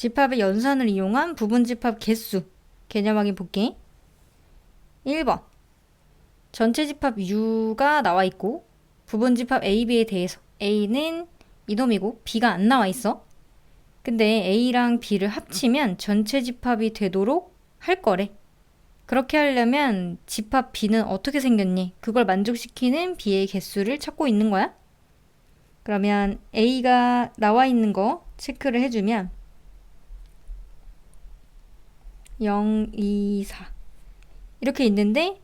집합의 연산을 이용한 부분 집합 개수 개념 확인 볼게. 1번 전체 집합 U가 나와 있고 부분 집합 A, B에 대해서 A는 이놈이고 B가 안 나와 있어. 근데 A랑 B를 합치면 전체 집합이 되도록 할 거래. 그렇게 하려면 집합 B는 어떻게 생겼니? 그걸 만족시키는 B의 개수를 찾고 있는 거야. 그러면 A가 나와 있는 거 체크를 해주면 0, 2, 4 이렇게 있는데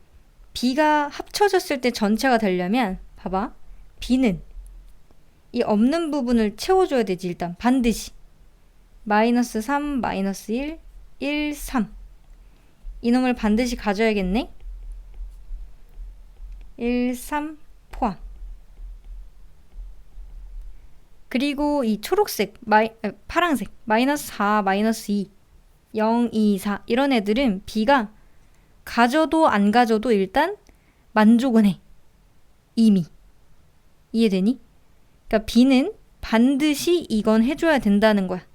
B가 합쳐졌을 때 전체가 되려면 봐봐. B는 이 없는 부분을 채워줘야 되지 일단 반드시. 마이너스 3, 마이너스 1, 1, 3 이놈을 반드시 가져야겠네. 1, 3 포함. 그리고 이 초록색, 마이, 아, 파랑색 마이너스 4, 마이너스 2 0, 2, 4 이런 애들은 B가 가져도 안 가져도 일단 만족은 해. 이미. 이해되니? 그러니까 B는 반드시 이건 해줘야 된다는 거야.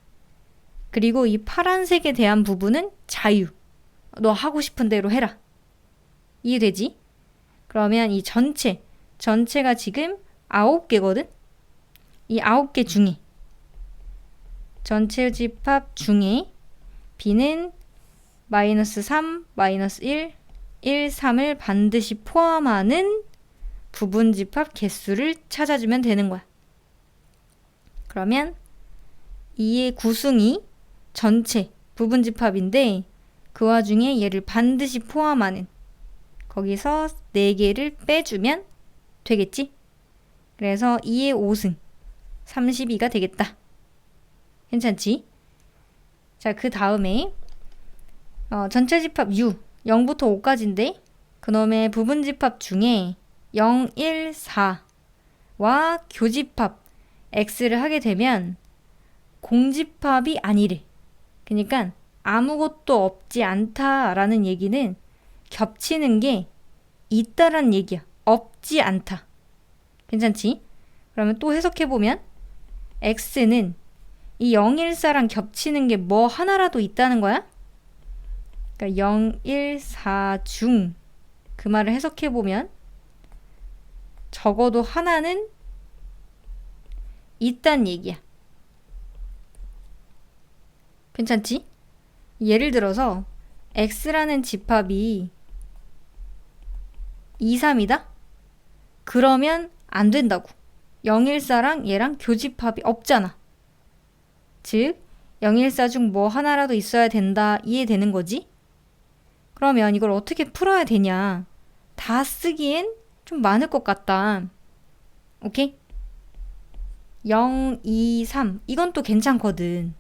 그리고 이 파란색에 대한 부분은 자유. 너 하고 싶은 대로 해라. 이해되지? 그러면 이 전체, 전체가 지금 아홉 개거든? 이 아홉 개 중에 전체 집합 중에 B는 마이너스 3, 마이너스 1, 1, 3을 반드시 포함하는 부분 집합 개수를 찾아주면 되는 거야. 그러면 2의 구승이 전체 부분 집합인데 그 와중에 얘를 반드시 포함하는 거기서 4개를 빼주면 되겠지? 그래서 2의 5승 32가 되겠다. 괜찮지? 자, 그 다음에 어, 전체 집합 U 0부터 5까지인데 그놈의 부분 집합 중에 0, 1, 4와 교집합 X를 하게 되면 공집합이 아니래. 그러니까 아무것도 없지 않다라는 얘기는 겹치는 게 있다란 얘기야. 없지 않다. 괜찮지? 그러면 또 해석해 보면 X는 이 014랑 겹치는 게 뭐 하나라도 있다는 거야? 그러니까 0, 1, 4 중 그 말을 해석해 보면 적어도 하나는 있단 얘기야. 괜찮지? 예를 들어서 x라는 집합이 2, 3이다? 그러면 안 된다고. 014랑 얘랑 교집합이 없잖아. 즉, 014중뭐 하나라도 있어야 된다. 이해되는 거지? 그러면 이걸 어떻게 풀어야 되냐? 다 쓰기엔 좀 많을 것 같다. 오케이? 0, 2, 3. 이건 또 괜찮거든.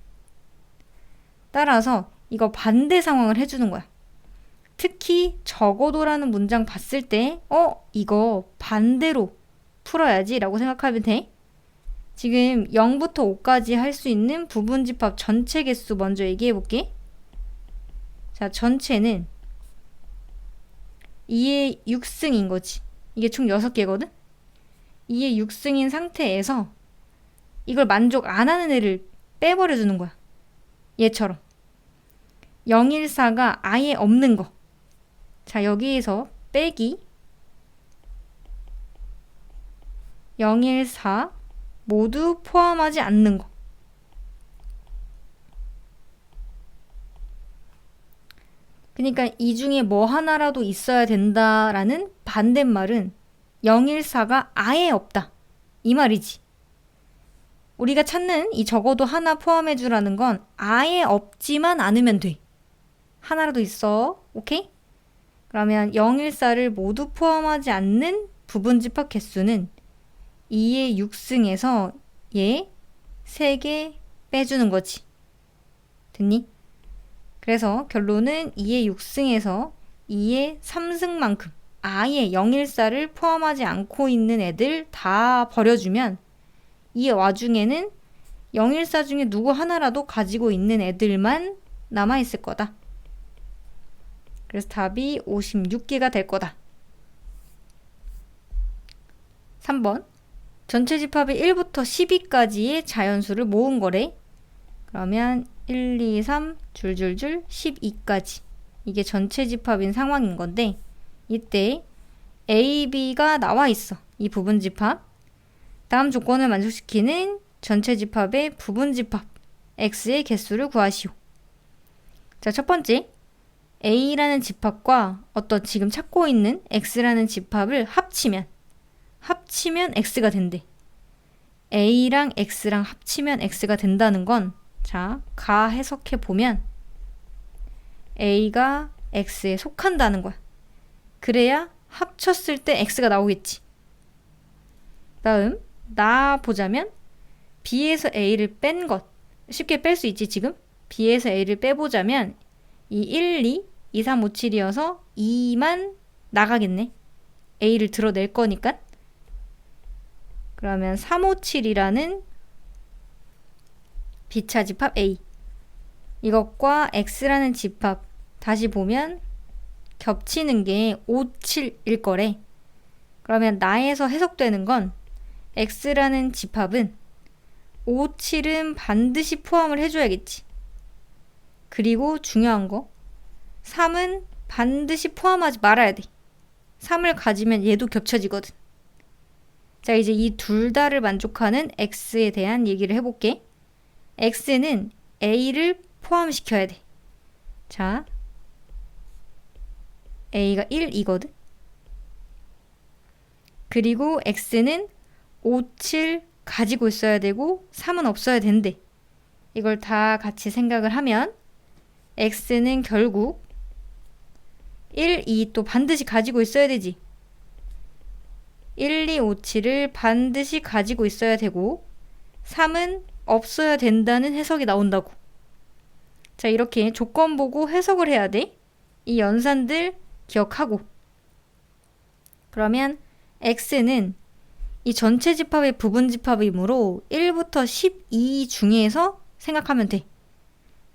따라서 이거 반대 상황을 해주는 거야. 특히 적어도라는 문장 봤을 때, 어, 이거 반대로 풀어야지 라고 생각하면 돼. 지금 0부터 5까지 할 수 있는 부분 집합 전체 개수 먼저 얘기해 볼게. 자, 전체는 2의 6승인 거지. 이게 총 6개거든? 2의 6승인 상태에서 이걸 만족 안 하는 애를 빼버려 주는 거야. 얘처럼. 014가 아예 없는 거. 자, 여기에서 빼기 014 모두 포함하지 않는 거. 그러니까 이 중에 뭐 하나라도 있어야 된다라는 반대말은 014가 아예 없다. 이 말이지. 우리가 찾는 이 적어도 하나 포함해 주라는 건 아예 없지만 않으면 돼. 하나라도 있어. 오케이? 그러면 014를 모두 포함하지 않는 부분 집합 개수는 2의 6승에서 얘 3개 빼주는 거지. 됐니? 그래서 결론은 2의 6승에서 2의 3승만큼 아예 014를 포함하지 않고 있는 애들 다 버려주면 이 와중에는 014 중에 누구 하나라도 가지고 있는 애들만 남아있을 거다. 그래서 답이 56개가 될 거다. 3번. 전체 집합이 1부터 12까지의 자연수를 모은 거래. 그러면 1, 2, 3 줄줄줄 12까지 이게 전체 집합인 상황인 건데 이때 A, B가 나와 있어. 이 부분 집합. 다음 조건을 만족시키는 전체 집합의 부분 집합 X의 개수를 구하시오. 자, 첫 번째. A라는 집합과 어떤 지금 찾고 있는 X라는 집합을 합치면 합치면 X가 된대. A랑 X랑 합치면 X가 된다는 건 자, 가 해석해 보면 A가 X에 속한다는 거야. 그래야 합쳤을 때 X가 나오겠지. 다음, 나 보자면 B에서 A를 뺀 것. 쉽게 뺄 수 있지, 지금? B에서 A를 빼보자면 이 1, 2, 2, 3, 5, 7이어서 2만 나가겠네. A를 드러낼 거니까. 그러면 3, 5, 7이라는 B차 집합 A. 이것과 X라는 집합 다시 보면 겹치는 게 5, 7일 거래. 그러면 나에서 해석되는 건 X라는 집합은 5, 7은 반드시 포함을 해줘야겠지. 그리고 중요한 거 3은 반드시 포함하지 말아야 돼. 3을 가지면 얘도 겹쳐지거든. 자, 이제 이 둘 다를 만족하는 X에 대한 얘기를 해볼게. X는 A를 포함시켜야 돼. 자, A가 1이거든. 그리고 X는 5, 7 가지고 있어야 되고 3은 없어야 된대. 이걸 다 같이 생각을 하면 X는 결국 1, 2 또 반드시 가지고 있어야 되지. 1, 2, 5, 7을 반드시 가지고 있어야 되고 3은 없어야 된다는 해석이 나온다고. 자, 이렇게 조건 보고 해석을 해야 돼. 이 연산들 기억하고. 그러면 x는 이 전체 집합의 부분 집합이므로 1부터 12 중에서 생각하면 돼.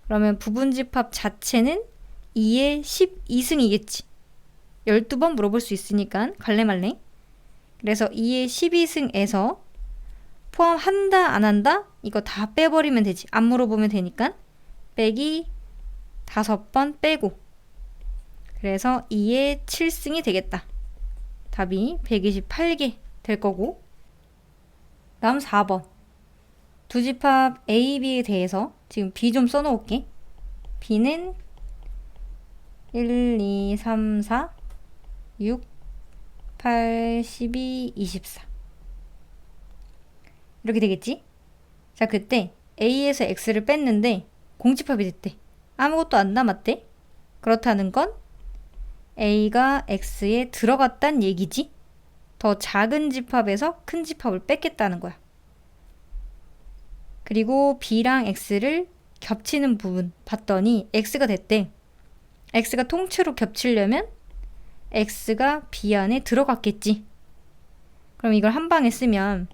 그러면 부분 집합 자체는 2의 12승이겠지. 12번 물어볼 수 있으니까 갈래 말래. 그래서 2의 12승에서 포함한다 안 한다 이거 다 빼버리면 되지. 안 물어보면 되니까 빼기 5번 빼고 그래서 2의 7승이 되겠다. 답이 128개 될 거고 다음 4번 두 집합 A, B에 대해서 지금 B 좀 써놓을게. B는 1, 2, 3, 4, 6, 8, 12, 24 이렇게 되겠지? 자 그때 A에서 X를 뺐는데 공집합이 됐대. 아무것도 안 남았대. 그렇다는 건 A가 X에 들어갔단 얘기지. 더 작은 집합에서 큰 집합을 뺐겠다는 거야. 그리고 B랑 X를 겹치는 부분 봤더니 X가 됐대. X가 통째로 겹치려면 X가 B 안에 들어갔겠지. 그럼 이걸 한 방에 쓰면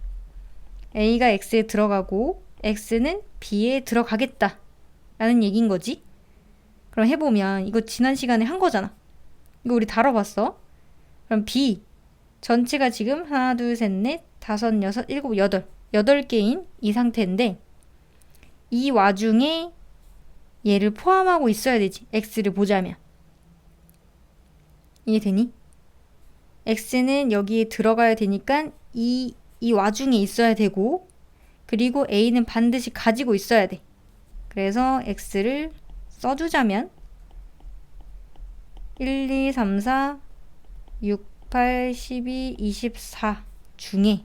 A가 X에 들어가고 X는 B에 들어가겠다. 라는 얘기인 거지. 그럼 해보면 이거 지난 시간에 한 거잖아. 이거 우리 다뤄봤어. 그럼 B 전체가 지금 하나, 둘, 셋, 넷, 다섯, 여섯, 일곱, 여덟. 여덟 개인 이 상태인데 이 와중에 얘를 포함하고 있어야 되지. X를 보자면. 이해되니? X는 여기에 들어가야 되니까 이, 이 와중에 있어야 되고 그리고 A는 반드시 가지고 있어야 돼. 그래서 X를 써주자면 1, 2, 3, 4, 6, 8, 12, 24 중에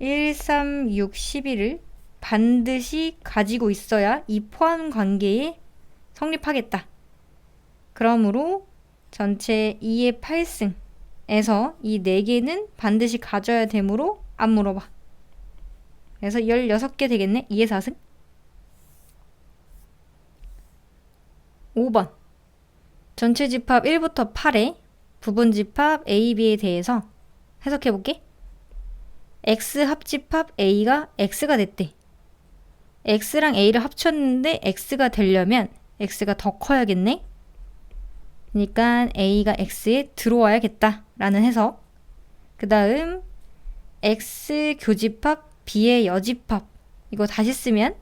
1, 3, 6, 11을 반드시 가지고 있어야 이 포함 관계에 성립하겠다. 그러므로 전체 2의 8승에서 이 4개는 반드시 가져야 되므로 안 물어봐. 그래서 16개 되겠네. 2의 4승. 5번. 전체 집합 1부터 8의 부분 집합 A, B에 대해서 해석해 볼게. X 합집합 A가 X가 됐대. X랑 A를 합쳤는데 X가 되려면 X가 더 커야겠네? 그러니까 A가 X에 들어와야겠다. 라는 해석. 그 다음 X 교집합 B의 여집합 이거 다시 쓰면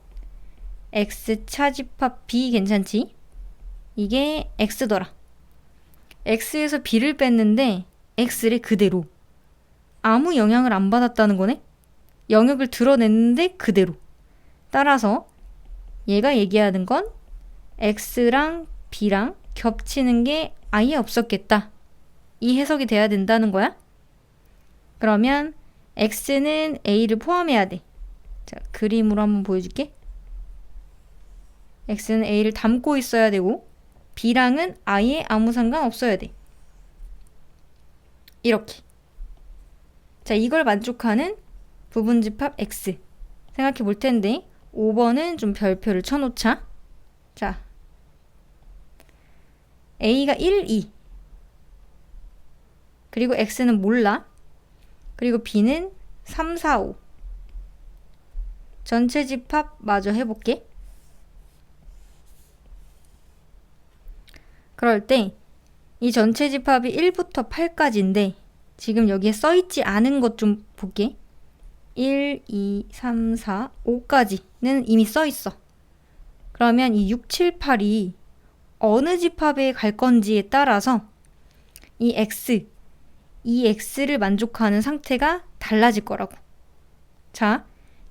x 차집합 b 괜찮지? 이게 x더라. x에서 b를 뺐는데 x를 그대로 아무 영향을 안 받았다는 거네? 영역을 드러냈는데 그대로. 따라서 얘가 얘기하는 건 x랑 b랑 겹치는 게 아예 없었겠다. 이 해석이 돼야 된다는 거야? 그러면 x는 a를 포함해야 돼. 자, 그림으로 한번 보여줄게. x는 a를 담고 있어야 되고 b랑은 아예 아무 상관 없어야 돼. 이렇게. 자, 이걸 만족하는 부분집합 x 생각해 볼 텐데 5번은 좀 별표를 쳐놓자. 자, a가 1, 2 그리고 x는 몰라. 그리고 b는 3, 4, 5 전체 집합 마저 해볼게. 그럴 때 이 전체 집합이 1부터 8까지인데 지금 여기에 써있지 않은 것 좀 볼게. 1, 2, 3, 4, 5까지는 이미 써있어. 그러면 이 6, 7, 8이 어느 집합에 갈 건지에 따라서 이 x, 이 x를 만족하는 상태가 달라질 거라고. 자,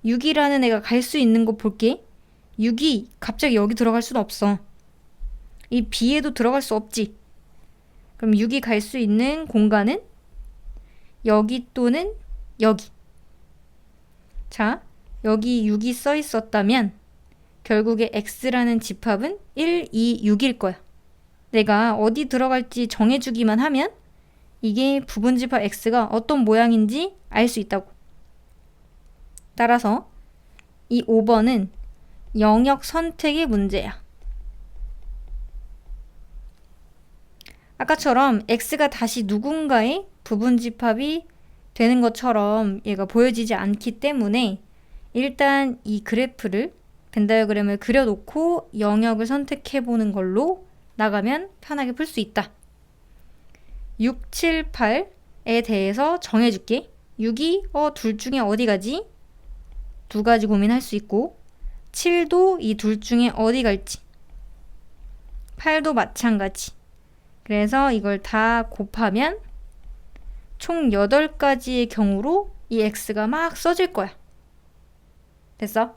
6이라는 애가 갈 수 있는 거 볼게. 6이 갑자기 여기 들어갈 수는 없어. 이 b에도 들어갈 수 없지. 그럼 6이 갈 수 있는 공간은 여기 또는 여기. 자, 여기 6이 써 있었다면 결국에 x라는 집합은 1, 2, 6일 거야. 내가 어디 들어갈지 정해주기만 하면 이게 부분집합 x가 어떤 모양인지 알 수 있다고. 따라서 이 5번은 영역 선택의 문제야. 아까처럼 x가 다시 누군가의 부분집합이 되는 것처럼 얘가 보여지지 않기 때문에 일단 이 그래프를 벤다이어그램을 그려놓고 영역을 선택해 보는 걸로 나가면 편하게 풀 수 있다. 6, 7, 8에 대해서 정해줄게. 6이 어, 둘 중에 어디 가지? 두 가지 고민할 수 있고 7도 이 둘 중에 어디 갈지 8도 마찬가지. 그래서 이걸 다 곱하면 총 8가지의 경우로 이 x가 막 써질 거야. 됐어?